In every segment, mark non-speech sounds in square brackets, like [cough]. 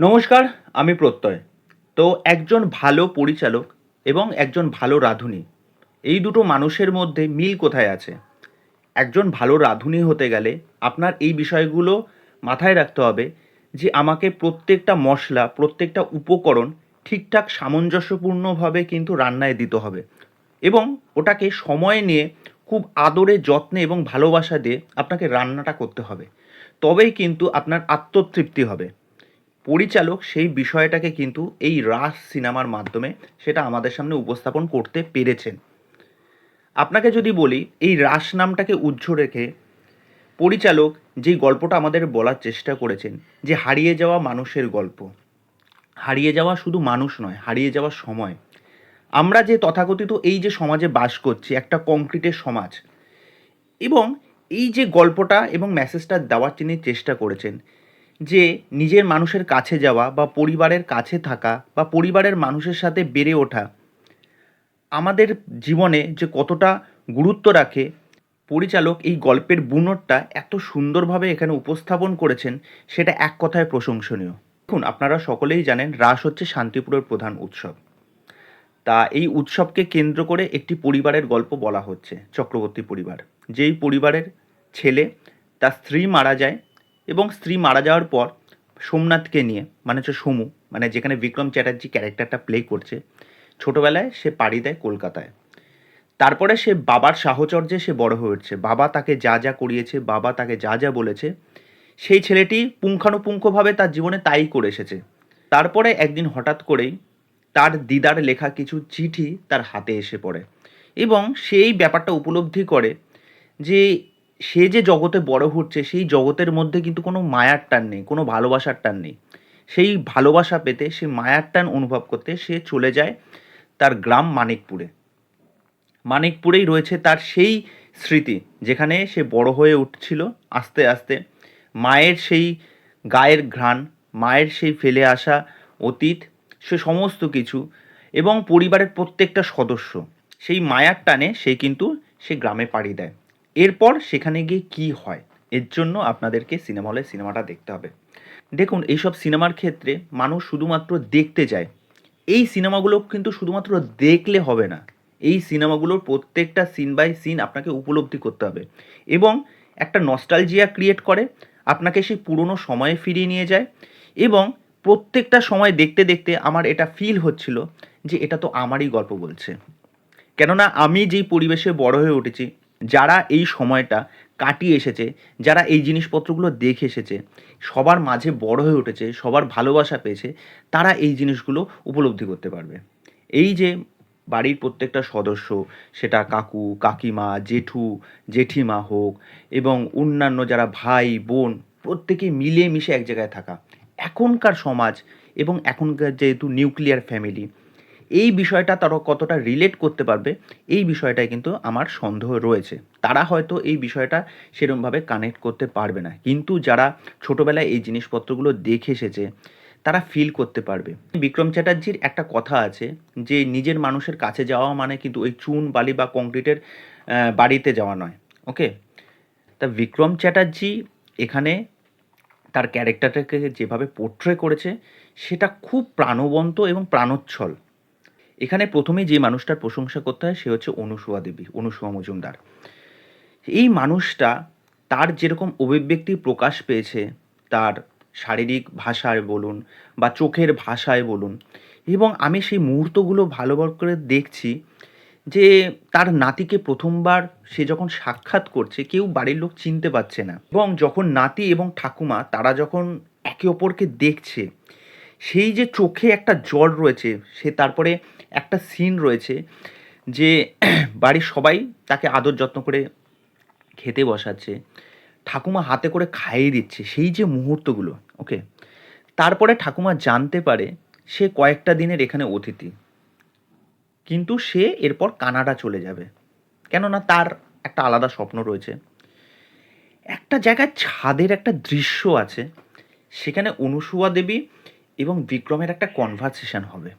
নমস্কার, আমি প্রত্যয়। তো একজন ভালো পরিচালক এবং একজন ভালো রাঁধুনি, এই দুটো মানুষের মধ্যে মিল কোথায় আছে? একজন ভালো রাঁধুনি হতে গেলে আপনার এই বিষয়গুলো মাথায় রাখতে হবে যে আমাকে প্রত্যেকটা মশলা, প্রত্যেকটা উপকরণ ঠিকঠাক সামঞ্জস্যপূর্ণভাবে কিন্তু রান্নায় দিতে হবে এবং ওটাকে সময় নিয়ে খুব আদরে যত্নে এবং ভালোবাসা দিয়ে আপনাকে রান্নাটা করতে হবে। তবেই কিন্তু আপনার আত্মতৃপ্তি হবে। পরিচালক সেই বিষয়টাকে কিন্তু এই রাস সিনেমার মাধ্যমে সেটা আমাদের সামনে উপস্থাপন করতে পেরেছেন। আপনাকে যদি বলি, এই রাস নামটাকে উজ্জ্ব রেখে পরিচালক যেই গল্পটা আমাদের বলার চেষ্টা করেছেন, যে হারিয়ে যাওয়া মানুষের গল্প। হারিয়ে যাওয়া শুধু মানুষ নয়, হারিয়ে যাওয়া সময়। আমরা যে তথাকথিত এই যে সমাজে বাস করছি, একটা কংক্রিটের সমাজ, এবং এই যে গল্পটা এবং মেসেজটা দেওয়ার তিনি চেষ্টা করেছেন যে নিজের মানুষের কাছে যাওয়া বা পরিবারের কাছে থাকা বা পরিবারের মানুষের সাথে বেড়ে ওঠা আমাদের জীবনে যে কতটা গুরুত্ব রাখে, পরিচালক এই গল্পের বুনটটা এত সুন্দরভাবে এখানে উপস্থাপন করেছেন, সেটা এক কথায় প্রশংসনীয়। দেখুন, আপনারা সকলেই জানেন রাস হচ্ছে শান্তিপুরের প্রধান উৎসব। তা এই উৎসবকে কেন্দ্র করে একটি পরিবারের গল্প বলা হচ্ছে, চক্রবর্তী পরিবার। যেই পরিবারের ছেলে, তার স্ত্রী মারা যায় এবং স্ত্রী মারা যাওয়ার পর সোমনাথকে নিয়ে মানে হচ্ছে সোমু মানে যেখানে বিক্রম চ্যাটার্জি ক্যারেক্টারটা প্লে করছে, ছোটোবেলায় সে পাড়ি দেয় কলকাতায়। তারপরে সে বাবার সাহচর্যে সে বড় হয়ে উঠছে। বাবা তাকে যা যা করিয়েছে, বাবা তাকে যা যা বলেছে, সেই ছেলেটি পুঙ্খানুপুঙ্খভাবে তার জীবনে তাই করে এসেছে। তারপরে একদিন হঠাৎ করেই তার দিদার লেখা কিছু চিঠি তার হাতে এসে পড়ে এবং সেই ব্যাপারটা উপলব্ধি করে যে সে যে জগতে বড় হচ্ছে, সেই জগতের মধ্যে কিন্তু কোনো মায়ার টান নেই, কোনো ভালোবাসার টান নেই। সেই ভালোবাসা পেতে সে মায়ার টান অনুভব করতে সে চলে যায় তার গ্রাম মানিকপুরে। মানিকপুরেই রয়েছে তার সেই স্মৃতি, যেখানে সে বড় হয়ে উঠছিল আস্তে আস্তে। মায়ের সেই গায়ের ঘ্রাণ, মায়ের সেই ফেলে আসা অতীত, সে সমস্ত কিছু এবং পরিবারের প্রত্যেকটা সদস্য। সেই মায়ার টানে সে কিন্তু সে গ্রামে পাড়ি দেয়। এরপর সেখানে গিয়ে কি হয়? এর জন্য আপনাদেরকে সিনেমা হলে সিনেমাটা দেখতে হবে। দেখুন, এইসব সিনেমার ক্ষেত্রে মানুষ শুধুমাত্র দেখতে যায়। এই সিনেমাগুলো কিন্তু শুধুমাত্র দেখলে হবে না। এই সিনেমাগুলোর প্রত্যেকটা সিন বাই সিন আপনাকে উপলব্ধি করতে হবে। এবং একটা নস্টালজিয়া ক্রিয়েট করে, আপনাকে সেই পুরনো সময়ে ফিরিয়ে নিয়ে যায়। এবং প্রত্যেকটা সময় দেখতে দেখতে আমার এটা ফিল হচ্ছিল যে এটা তো আমারই গল্প বলছে। কেননা আমি যেই পরিবেশে বড় হয়ে উঠেছি যারা এই সময়টা কাটিয়ে এসেছে, যারা এই জিনিসপত্রগুলো দেখে এসেছে, সবার মাঝে বড় হয়ে উঠেছে, সবার ভালোবাসা পেয়েছে, তারা এই জিনিসগুলো উপলব্ধি করতে পারবে। এই যে বাড়ির প্রত্যেকটা সদস্য, সেটা কাকু, কাকিমা, জেঠু, জেঠিমা হোক এবং অন্যান্য যারা ভাই, বোন, প্রত্যেকে মিলে মিশে এক জায়গায় থাকা। এখনকার সমাজ এবং এখনকার যেহেতু নিউক্লিয়ার ফ্যামিলি এই বিষয়টা তারা কতটা রিলেট করতে পারবে, এই বিষয়টায় কিন্তু আমার সন্দেহ রয়েছে। তারা হয়তো এই বিষয়টা সেরমভাবে কানেক্ট করতে পারবে না। কিন্তু যারা ছোটোবেলায় এই জিনিসপত্রগুলো দেখে এসেছে, তারা ফিল করতে পারবে। বিক্রম চ্যাটার্জির একটা কথা আছে যে, নিজের মানুষের কাছে যাওয়া মানে কিন্তু ওই চুন, বালি বা কংক্রিটের বাড়িতে যাওয়া নয়। ওকে তা বিক্রম চ্যাটার্জি এখানে তার ক্যারেক্টারটাকে যেভাবে পোট্রে করেছে, সেটা খুব প্রাণবন্ত এবং প্রাণোচ্ছল। এখানে প্রথমেই যে মানুষটার প্রশংসা করতে হয় সে হচ্ছে অনুসুয়া দেবী, অনুসুয়া মজুমদার। এই মানুষটা তার যেরকম অভিব্যক্তি প্রকাশ পেয়েছে, তার শারীরিক ভাষায় বলুন বা চোখের ভাষায় বলুন এবং আমি সেই মুহূর্তগুলো ভালো করে দেখছি যে তার নাতিকে প্রথমবার সে যখন সাক্ষাৎ করছে, কেউ বাড়ির লোক চিনতে পারছে না এবং যখন নাতি এবং ঠাকুমা তারা যখন একে অপরকে দেখছে, সেই যে চোখে একটা জল রয়েছে, সে তারপরে একটা সিন রয়েছে যে [clears throat] বাড়ির সবাই তাকে আদর যত্ন করে খেতে বসাচ্ছে। ঠাকুমা হাতে করে খাইয়ে দিচ্ছে সেই যে মুহূর্তগুলো ওকে তারপরে ঠাকুমা জানতে পারে সে কয়েকটা দিনের এখানে অতিথি। কিন্তু সে এরপর কানাডা চলে যাবে। কেননা তার একটা আলাদা স্বপ্ন রয়েছে। একটা জায়গায় ছাদের একটা দৃশ্য আছে, সেখানে অনুসুয়া দেবী এবং বিক্রমের একটা কনভারসেশন হবে।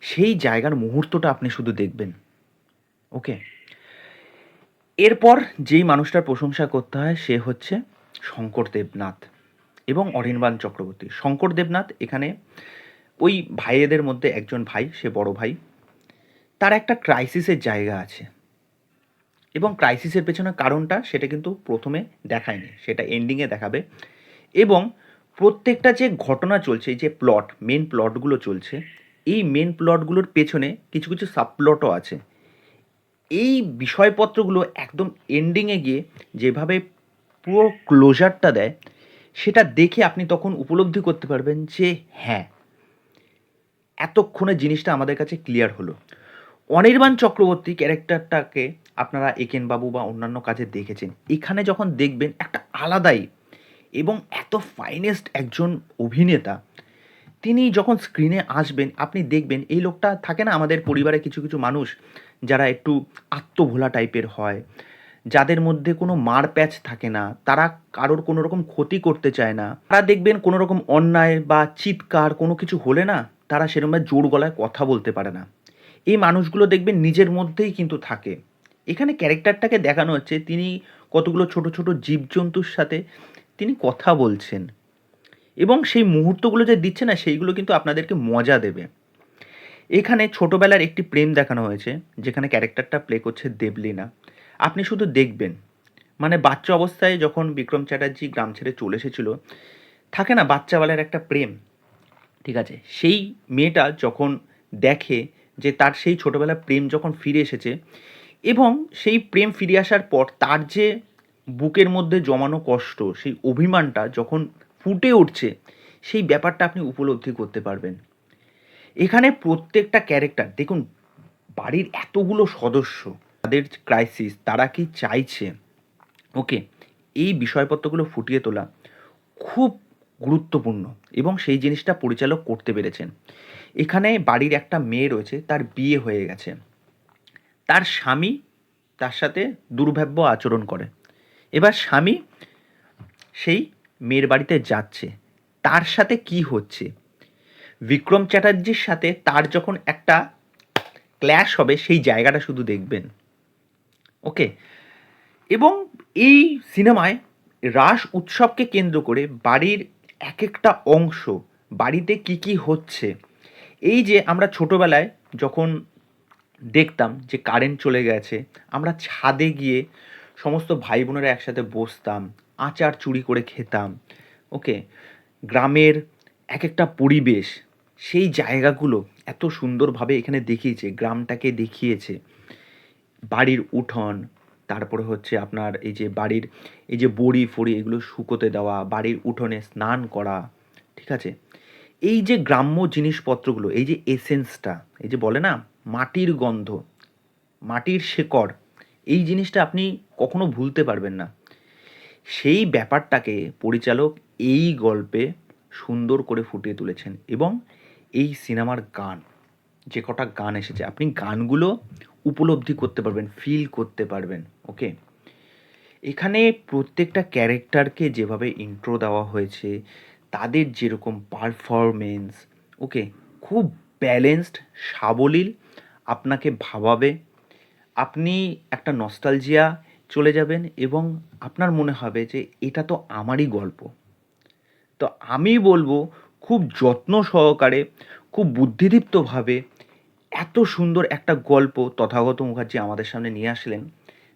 সেই জায়গার মুহূর্তটা আপনি শুধু দেখবেন। ওকে? এরপর যেই মানুষটার প্রশংসা করতে হয় সে হচ্ছে শঙ্কর দেবনাথ এবং অরিনবান চক্রবর্তী। শঙ্কর দেবনাথ এখানে ওই ভাইয়েদের মধ্যে একজন ভাই, সে বড় ভাই। তার একটা ক্রাইসিসের জায়গা আছে। এবং ক্রাইসিসের পেছনে কারণটা সেটা কিন্তু প্রথমে দেখায়নি, সেটা এন্ডিংয়ে দেখাবে। এবং প্রত্যেকটা যে ঘটনা চলছে যে প্লট মেন প্লটগুলো চলছে এই মেন প্লটগুলোর পেছনে কিছু কিছু সাবপ্লটও আছে। এই বিষয়পত্রগুলো একদম এন্ডিংয়ে গিয়ে যেভাবে পুরো ক্লোজারটা দেয়, সেটা দেখে আপনি তখন উপলব্ধি করতে পারবেন যে হ্যাঁ এতক্ষণে জিনিসটা আমাদের কাছে ক্লিয়ার হলো। অনির্বাণ চক্রবর্তী ক্যারেক্টারটাকে আপনারা একেন বাবু বা অন্যান্য কাজে দেখেছেন। এখানে যখন দেখবেন একটা আলাদাই এবং এত ফাইনেস্ট একজন অভিনেতা তিনি যখন স্ক্রিনে আসবেন, আপনি দেখবেন এই লোকটা থাকে না আমাদের পরিবারে কিছু কিছু মানুষ যারা একটু আত্মভোলা টাইপের হয়, যাদের মধ্যে কোনো মার প্যাচ থাকে না, তারা কারোর কোনো রকম ক্ষতি করতে চায় না। তারা দেখবেন কোনো রকম অন্যায় বা চিৎকার, কোনো কিছু হলে না তারা সেরকম জোর গলায় কথা বলতে পারে না। এই মানুষগুলো দেখবেন নিজের মধ্যেই কিন্তু থাকে। এখানে ক্যারেক্টারটাকে দেখানো হচ্ছে, তিনি কতগুলো ছোট ছোট জীবজন্তুর সাথে তিনি কথা বলছেন। এবং সেই মুহূর্তগুলো যে দিচ্ছে না, সেইগুলো কিন্তু আপনাদেরকে মজা দেবে। এখানে ছোটোবেলার একটি প্রেম দেখানো হয়েছে, যেখানে ক্যারেক্টারটা প্লে করছে দেবলীনা। আপনি শুধু দেখবেন। মানে বাচ্চা অবস্থায় যখন বিক্রম চ্যাটার্জি গ্রাম ছেড়ে চলে এসেছিল, থাকে না বাচ্চাবেলার একটা প্রেম? ঠিক আছে? সেই মেয়েটা যখন দেখে যে তার সেই ছোটোবেলার প্রেম যখন ফিরে এসেছে এবং সেই প্রেম ফিরে আসার পর তার যে বুকের মধ্যে জমানো কষ্ট, সেই অভিমানটা যখন ফুটে উঠছে, সেই ব্যাপারটা আপনি উপলব্ধি করতে পারবেন। এখানে প্রত্যেকটা ক্যারেক্টার, দেখুন, বাড়ির এতগুলো সদস্য, তাদের ক্রাইসিস তারা কি চাইছে? ওকে, এই বিষয়পত্রগুলো ফুটিয়ে তোলা খুব গুরুত্বপূর্ণ এবং সেই জিনিসটা পরিচালক করতে পেরেছেন। এখানে বাড়ির একটা মেয়ে রয়েছে, তার বিয়ে হয়ে গেছে। তার স্বামী তার সাথে দুর্ভাব্য আচরণ করে। এবার স্বামী সেই মেয়ের বাড়িতে যাচ্ছে। তার সাথে কি হচ্ছে? বিক্রম চ্যাটার্জির সাথে তার যখন একটা ক্ল্যাশ হবে, সেই জায়গাটা শুধু দেখবেন। ওকে এবং এই সিনেমায় রাস উৎসবকে কেন্দ্র করে বাড়ির এক একটা অংশ, বাড়িতে কি কি হচ্ছে? এই যে আমরা ছোটোবেলায় যখন দেখতাম যে কারেন্ট চলে গেছে, আমরা ছাদে গিয়ে সমস্ত ভাই বোনেরা একসাথে বসতাম, আচার চুরি করে খেতাম। ওকে, গ্রামের এক একটা পরিবেশ, সেই জায়গাগুলো এত সুন্দরভাবে এখানে দেখিয়েছে, গ্রামটাকে দেখিয়েছে। বাড়ির উঠোন, তারপরে হচ্ছে আপনার এই যে বাড়ির, এই যে বড়ি ফড়ি, এগুলো শুকোতে দেওয়া, বাড়ির উঠোনে স্নান করা, ঠিক আছে? এই যে গ্রাম্য জিনিসপত্রগুলো, এই যে এসেন্সটা এই যে বলে না, মাটির গন্ধ, মাটির শেকড় এই জিনিসটা আপনি কখনো ভুলতে পারবেন না। সেই ব্যাপারটাকে পরিচালক এই গল্পে সুন্দর করে ফুটিয়ে তুলেছেন এবং এই সিনেমার গান, যে কটা গান এসেছে, আপনি গানগুলো উপলব্ধি করতে পারবেন ফিল করতে পারবেন ওকে এখানে প্রত্যেকটা ক্যারেক্টারকে যেভাবে ইন্ট্রো দেওয়া হয়েছে, তাদের যেরকম পারফরমেন্স ওকে খুব ব্যালেন্সড সাবলীল, আপনাকে ভাবাবে আপনি একটা নস্টালজিয়া চলে যাবেন এবং আপনার মনে হবে যে এটা তো আমারই গল্প। তো আমি বলব, খুব যত্ন সহকারে, খুব বুদ্ধিদীপ্তভাবে এত সুন্দর একটা গল্প তথাগত মুখার্জি আমাদের সামনে নিয়ে আসলেন,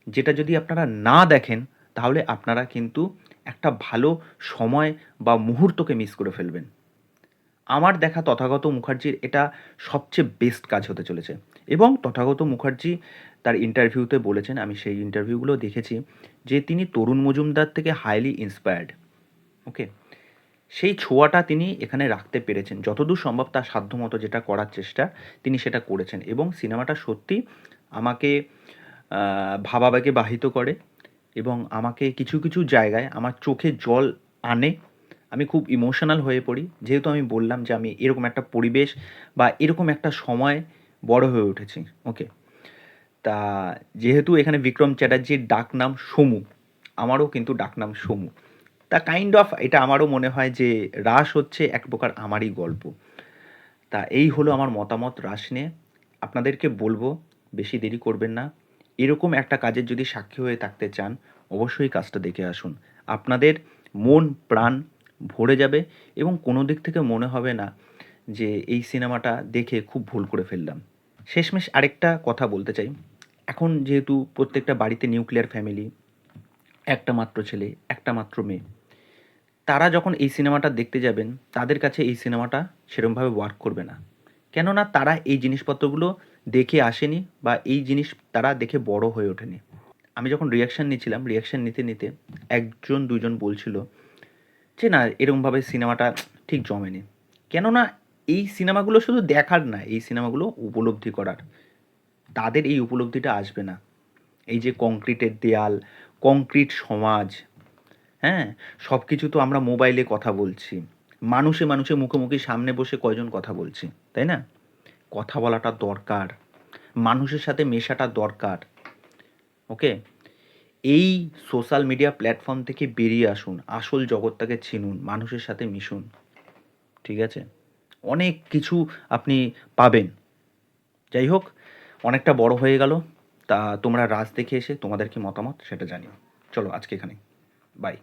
যেটা যদি আপনারা না দেখেন, তাহলে আপনারা কিন্তু একটা ভালো সময় বা মুহূর্তকে মিস করে ফেলবেন। আমার দেখা তথাগত মুখার্জির এটা সবচেয়ে বেস্ট কাজ হতে চলেছে। এবং তথাগত মুখার্জি তার ইন্টারভিউতে বলেছেন, আমি সেই ইন্টারভিউগুলো দেখেছি, যে তিনি তরুণ মজুমদার থেকে হাইলি ইন্সপায়ার্ড ওকে সেই ছোঁয়াটা তিনি এখানে রাখতে পেরেছেন। যতদূর সম্ভব তার সাধ্যমতো যেটা করার চেষ্টা তিনি সেটা করেছেন এবং সিনেমাটা সত্যি আমাকে ভাবাবেগে বাহিত করে এবং আমাকে কিছু কিছু জায়গায় আমার চোখে জল আনে। আমি খুব ইমোশনাল হয়ে পড়ি। যেহেতু আমি বললাম যে আমি এরকম একটা পরিবেশ বা এরকম একটা সময় বড় হয়ে উঠেছি ওকে তা যেহেতু এখানে বিক্রম চ্যাটার্জির ডাক নাম সমু, আমারও কিন্তু ডাক নাম সমু, তা কাইন্ড অফ এটা আমারও মনে হয় যে রাস হচ্ছে এক প্রকার আমারই গল্প। তা এই হলো আমার মতামত রাস নিয়ে। আপনাদেরকে বলব, বেশি দেরি করবেন না। এরকম একটা কাজের যদি সাক্ষী হয়ে থাকতে চান, অবশ্যই কাজটা দেখে আসুন। আপনাদের মন, প্রাণ ভরে যাবে এবং কোনো দিক থেকে মনে হবে না যে এই সিনেমাটা দেখে খুব ভুল করে ফেললাম। শেষমেশ আরেকটা কথা বলতে চাই। এখন যেহেতু প্রত্যেকটা বাড়িতে নিউক্লিয়ার ফ্যামিলি, একটা মাত্র ছেলে, একটা মাত্র মেয়ে, তারা যখন এই সিনেমাটা দেখতে যাবেন, তাদের কাছে এই সিনেমাটা সেরমভাবে ওয়ার্ক করবে না। কেননা তারা এই জিনিসপত্রগুলো দেখে আসেনি বা এই জিনিস তারা দেখে বড় হয়ে ওঠেনি। আমি যখন রিয়াকশান নিয়েছিলাম রিয়াকশান নিতে নিতে একজন, দুজন বলছিল যে, না এরকমভাবে সিনেমাটা ঠিক জমেনি। কেননা এই সিনেমাগুলো শুধু দেখার না, এই সিনেমাগুলো উপলব্ধি করার। তাদের এই উপলব্ধিটা আসবে না। এই যে কংক্রিটের দেয়াল, কংক্রিট সমাজ হ্যাঁ? সব কিছু তো আমরা মোবাইলে কথা বলছি। মানুষে মানুষে মুখোমুখি সামনে বসে কয়জন কথা বলছি, তাই না? কথা বলাটা দরকার, মানুষের সাথে মেশাটা দরকার, ওকে? এই সোশ্যাল মিডিয়া প্ল্যাটফর্ম থেকে বেরিয়ে আসুন, আসল জগৎটাকে চিনুন, মানুষের সাথে মিশুন, ঠিক আছে? অনেক কিছু আপনি পাবেন। যাই হোক, অনেকটা বড় হয়ে গেল। তা তোমরা রাজ দেখে এসে তোমাদের কি মতামত সেটা জানিও। চলো আজকে এখানে বাই